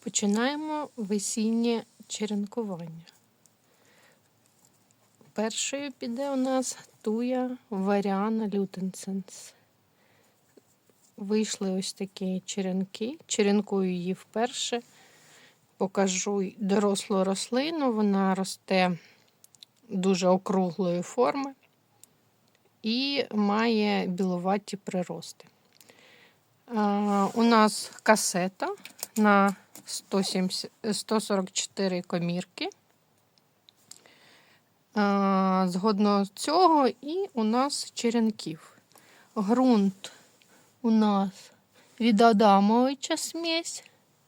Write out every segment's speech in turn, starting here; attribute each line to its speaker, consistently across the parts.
Speaker 1: Починаємо весіннє черенкування. Першою піде у нас туя Варіана лютенсенс. Вийшли ось такі черенки. Черенкую її вперше. Покажу дорослу рослину. Вона росте дуже округлої форми і має біловаті прирости. У нас касета на 170, 144 комірки. А, Згодно цього, і у нас черенків. Грунт у нас від Адамовича смесь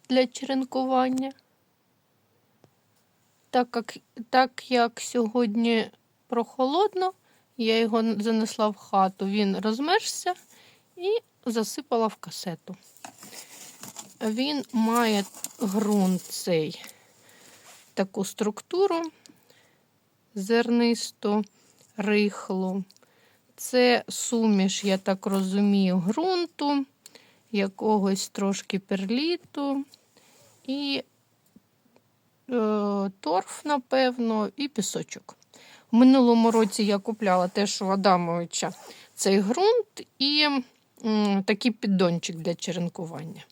Speaker 1: для черенкування. Так як, так як сьогодні прохолодно, я його занесла в хату, він розмерзся і засипала в касету. Він має ґрунт цей таку структуру зернисту, рихлу. Це суміш, я так розумію, ґрунту, якогось трошки перліту і е, торф, напевно, і пісочок. В минулому році я купляла теж у Адамовича цей ґрунт і м, такий піддончик для черенкування.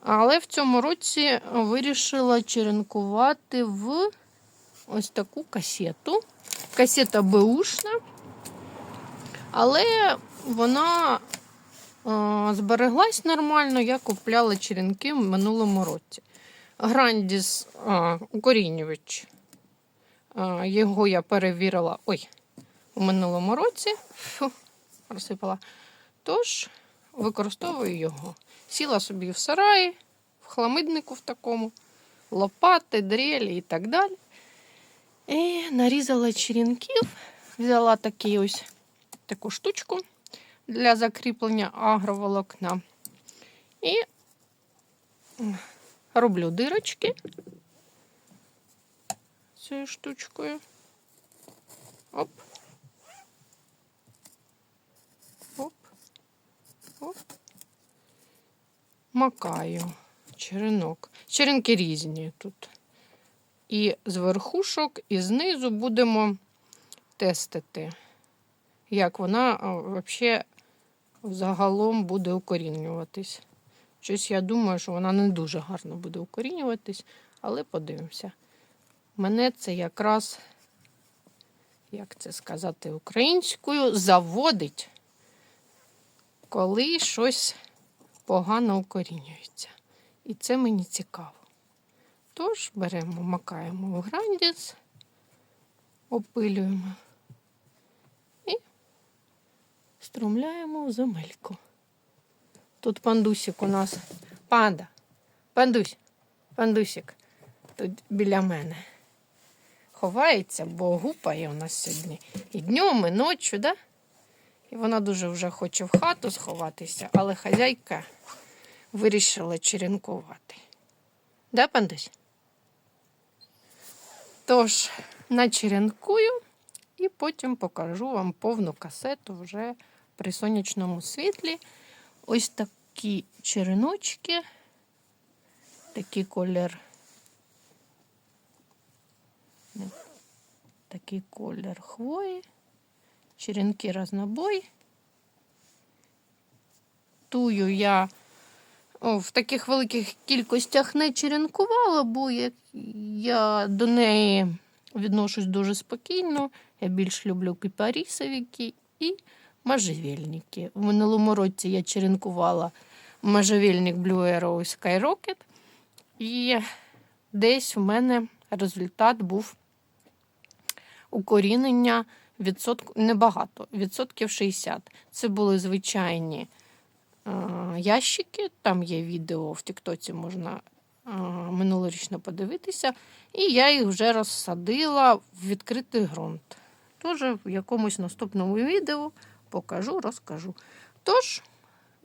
Speaker 1: Але в цьому році вирішила черенкувати в ось таку касету. Касета Бушна, але вона е, збереглась нормально. Я купляла черенки в минулому році. Грандіс е, укорінювач. Е, його я перевірила ой, у минулому році. Фу, розсипала. Тож використовую його. Сіла собі в сараї, в хламиднику в такому, лопати, дрелі і так далі. І нарізала черенків, взяла такий ось таку штучку для закріплення агроволокна. І роблю дирочки цією штучкою. Оп. Макаю черенок. Черенки різні тут. І з верхушок, і знизу будемо тестити, як вона взагалі загалом буде укорінюватись. Щось я думаю, що вона не дуже гарно буде укорінюватись, але подивимося. Мене це якраз, як це сказати українською, заводить, коли щось погано укорінюється. І це мені цікаво. Тож беремо, макаємо в грандіс, опилюємо і струмляємо в земельку. Тут пандусик у нас панда. Пандусь, пандусик тут біля мене. Ховається, бо гупає у нас сьогодні. І днем, і ночі, да? І вона дуже вже хоче в хату сховатися, але хазяйка вирішила черенкувати. Да, пандусь? Тож, начеренкую і потім покажу вам повну касету вже при сонячному світлі. Ось такі череночки, такий колір. Такий колір хвої, черенки разнобой. Тую я в таких великих кількостях не черенкувала, бо я, я до неї відношусь дуже спокійно. Я більш люблю кипарісовики і можжевельники. В минулому році я черенкувала можжевельник Blue Arrow Skyrocket, і десь в мене результат був укорінення відсотку, небагато, відсотків 60. Це були звичайні ящики. Там є відео в Тіктоці, можна минулорічно подивитися. І я їх вже розсадила в відкритий ґрунт. Тож в якомусь наступному відео покажу, розкажу. Тож,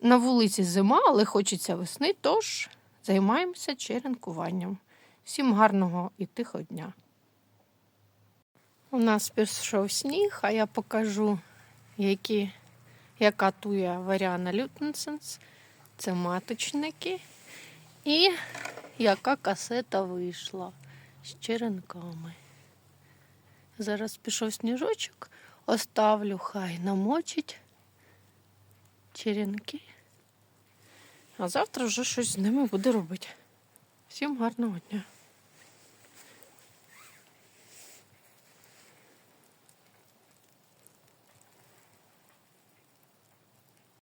Speaker 1: на вулиці зима, але хочеться весни, тож займаємося черенкуванням. Всім гарного і тихого дня. У нас пішов сніг, а я покажу, які яка туя Варіана Лютенсенс. Це маточники. І яка касета вийшла з черенками. Зараз пішов сніжочок, оставлю, хай намочить черенки. А завтра вже щось з ними буде робити. Всім гарного дня!